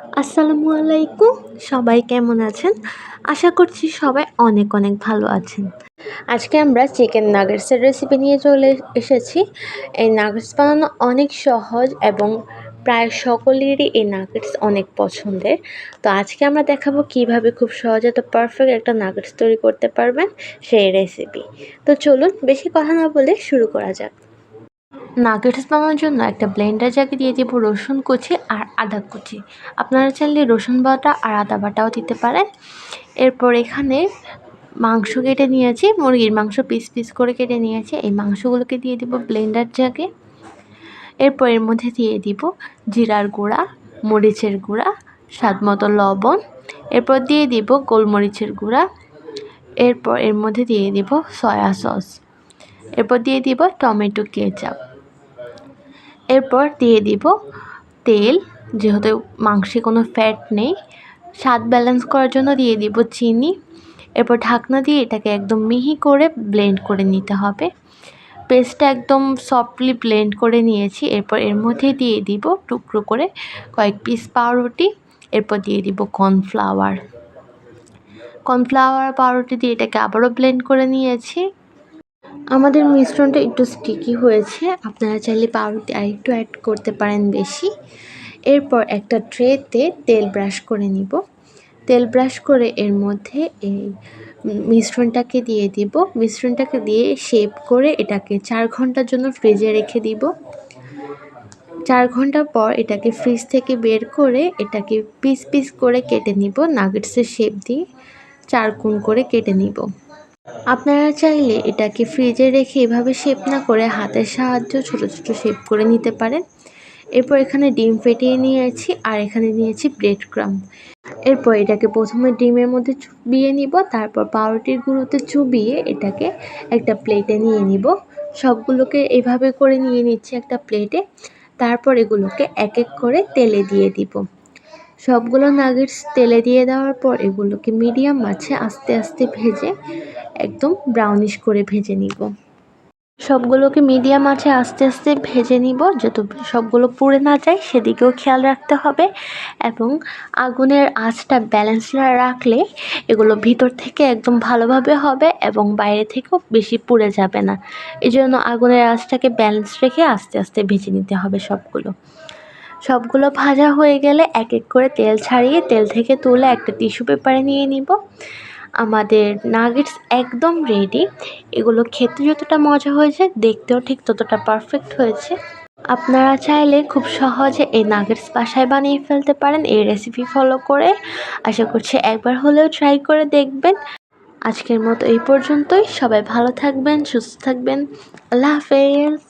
আসসালামু আলাইকুম। সবাই কেমন আছেন? আশা করছি সবাই অনেক অনেক ভালো আছেন। আজকে আমরা চিকেন নাগেটসের রেসিপি নিয়ে চলে এসেছি। এই নাগেটস বানানো অনেক সহজ এবং প্রায় সকলেরই এই নাগেটস অনেক পছন্দের। তো আজকে আমরা দেখাবো কীভাবে খুব সহজে তো পারফেক্ট একটা নাগেটস তৈরি করতে পারবেন সেই রেসিপি তো চলুন বেশি কথা না বলে শুরু করা যাক। নাগেটস বানানোর জন্য একটা ব্লেন্ডার জাগে দিয়ে দিব রসুন কুচি আর আদা কুচি। আপনারা চাইলে রসুন বাটা আর আদা বাটাও দিতে পারেন। এরপর এখানে মাংস কেটে নিয়েছি, মুরগির মাংস পিস পিস করে কেটে নিয়েছি। এই মাংসগুলোকে দিয়ে দিব ব্লেন্ডার জাগে। এরপর এর মধ্যে দিয়ে দিব জিরার গুঁড়া, মরিচের গুঁড়া স্বাদ মতো লবণ। এরপর দিয়ে দিব গোলমরিচের গুঁড়া। এরপর এর মধ্যে দিয়ে দিব সয়া সস। এরপর দিয়ে দিব টমেটো কেচাপ। এরপর দিয়ে দিব তেল, যেহেতু মাংসে কোনো ফ্যাট নেই। স্বাদ ব্যালেন্স করার জন্য দিয়ে দিব চিনি। এরপর ঢাকনা দিয়ে এটাকে একদম মিহি করে ব্লেন্ড করে নিতে হবে। পেস্টটা একদম সফটলি ব্লেন্ড করে নিয়েছি। এরপর এর মধ্যে দিয়ে দিব টুকরো করে কয়েক পিস পাউরুটি। এরপর দিয়ে দিব কর্নফ্লাওয়ার কর্নফ্লাওয়ার পাউরুটি দিয়ে এটাকে আবারও ব্লেন্ড করে নিয়েছি। আমাদের মিশ্রণটা একটু স্টিকি হয়েছে। আপনারা চাইলে পাউরুটি আর একটু অ্যাড করতে পারেন বেশি। এরপর একটা ট্রেতে তেল ব্রাশ করে নিব। তেল ব্রাশ করে এর মধ্যে এই মিশ্রণটাকে দিয়ে দিব। মিশ্রণটাকে দিয়ে শেপ করে এটাকে চার ঘণ্টার জন্য ফ্রিজে রেখে দিব। চার ঘণ্টা পর এটাকে ফ্রিজ থেকে বের করে এটাকে পিস পিস করে কেটে নিব। নাগেটসের শেপ দিয়ে চার কোণ করে কেটে নিব। আপনারা চাইলে এটাকে ফ্রিজে রেখে এভাবে শেপ না করে হাতের সাহায্য ছোট ছোট শেপ করে নিতে পারেন। এরপর এখানে ডিম ফেটিয়ে নিয়েছি আর এখানে নিয়েছি ব্রেড ক্রাম এরপর এটাকে প্রথমে ডিমের মধ্যে চুবিয়ে নিব, তারপর পাউরুটির গুঁড়োতে চুবিয়ে এটাকে একটা প্লেটে নিয়ে নিব। সবগুলোকে এভাবে করে নিয়ে নিচ্ছি একটা প্লেটে তারপর এগুলোকে এক এক করে তেলে দিয়ে দিব। সবগুলো নাগেটস তেলে দিয়ে দেওয়ার পর এগুলোকে মিডিয়াম মাছে আস্তে আস্তে ভেজে একদম ব্রাউনিশ করে ভেজে নিব। সবগুলোকে মিডিয়াম আছে আস্তে আস্তে ভেজে নিব। যত সবগুলো পুড়ে না যায় সেদিকেও খেয়াল রাখতে হবে এবং আগুনের আঁচটা ব্যালেন্স না রাখলে এগুলো ভিতর থেকে একদম ভালোভাবে হবে এবং বাইরে থেকেও বেশি পুড়ে যাবে না। এই জন্য আগুনের আঁচটাকে ব্যালেন্স রেখে আস্তে আস্তে ভেজে নিতে হবে সবগুলো। সবগুলো ভাজা হয়ে গেলে এক এক করে তেল ছাড়িয়ে তেল থেকে তুলে একটা টিস্যু পেপারে নিয়ে নিব। আমাদের নাগেটস একদম রেডি এগুলো খেতে যতটা মজা হয়েছে, দেখতেও ঠিক ততটা পারফেক্ট হয়েছে। আপনারা চাইলে খুব সহজে এই নাগেটস বাসায় বানিয়ে ফেলতে পারেন এই রেসিপি ফলো করে। আশা করছি একবার হলেও ট্রাই করে দেখবেন। আজকের মতো এই পর্যন্তই। সবাই ভালো থাকবেন, সুস্থ থাকবেন। আল্লাহ হাফেজ।